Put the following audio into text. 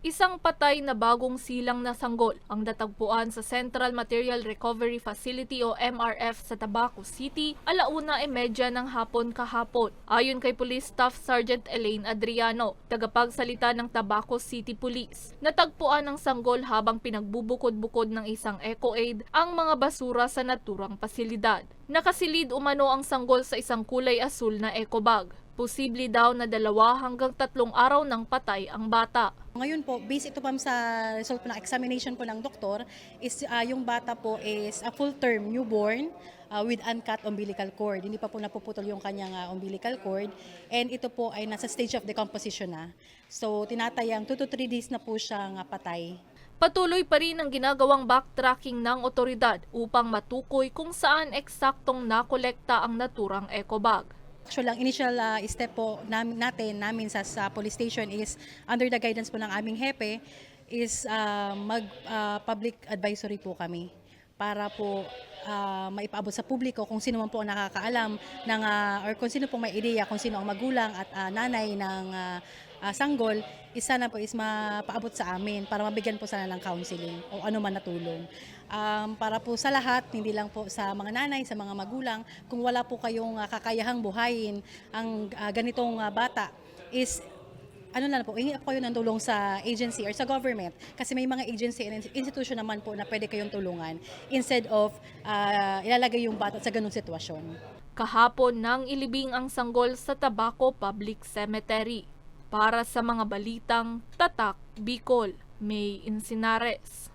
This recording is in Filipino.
Isang patay na bagong silang na sanggol ang natagpuan sa Central Material Recovery Facility o MRF sa Tabaco City alauna e medya ng hapon kahapon. Ayon kay Police Staff Sergeant Elaine Adriano, tagapagsalita ng Tabaco City Police, natagpuan ang sanggol habang pinagbubukod-bukod ng isang Eco-Aid ang mga basura sa naturang pasilidad. Nakasilid umano ang sanggol sa isang kulay asul na eco bag. Posible daw na dalawa hanggang tatlong araw ng patay ang bata. Ngayon po, based ito pa sa result po ng examination po ng doktor, is ah, yung bata po is a full-term newborn ah, with uncut umbilical cord. Hindi pa po napuputol yung kanyang ah, umbilical cord. And ito po ay nasa stage of decomposition na. So, tinatayang 2 to 3 days na po siyang ah, patay. Patuloy pa rin ang ginagawang backtracking ng otoridad upang matukoy kung saan eksaktong nakolekta ang naturang eco bag. Actually, ang initial ah, step po namin, natin, namin sa, sa police station is under the guidance po ng aming hepe is ah, mag-public advisory po kami para po ah, maipaabot sa publiko kung sino man po ang nakakaalam ng, ah, or kung sino pong may ideya kung sino ang magulang at ah, nanay ng ah, ah, sanggol, isa na po is mapaabot sa amin para mabigyan po sana ng counseling o ano man na tulong. Um, para po sa lahat, hindi lang po sa mga nanay, sa mga magulang, kung wala po kayong ah, kakayahang buhayin ang ah, ganitong ah, bata, is ano na po, hingi po kayo ng tulong sa agency or sa government kasi may mga agency and institution naman po na pwede kayong tulungan instead of ah, ilalagay yung bata sa ganung sitwasyon. Kahapon nang ilibing ang sanggol sa Tabaco Public Cemetery. Para sa mga balitang Tatak Bicol, May Insinares.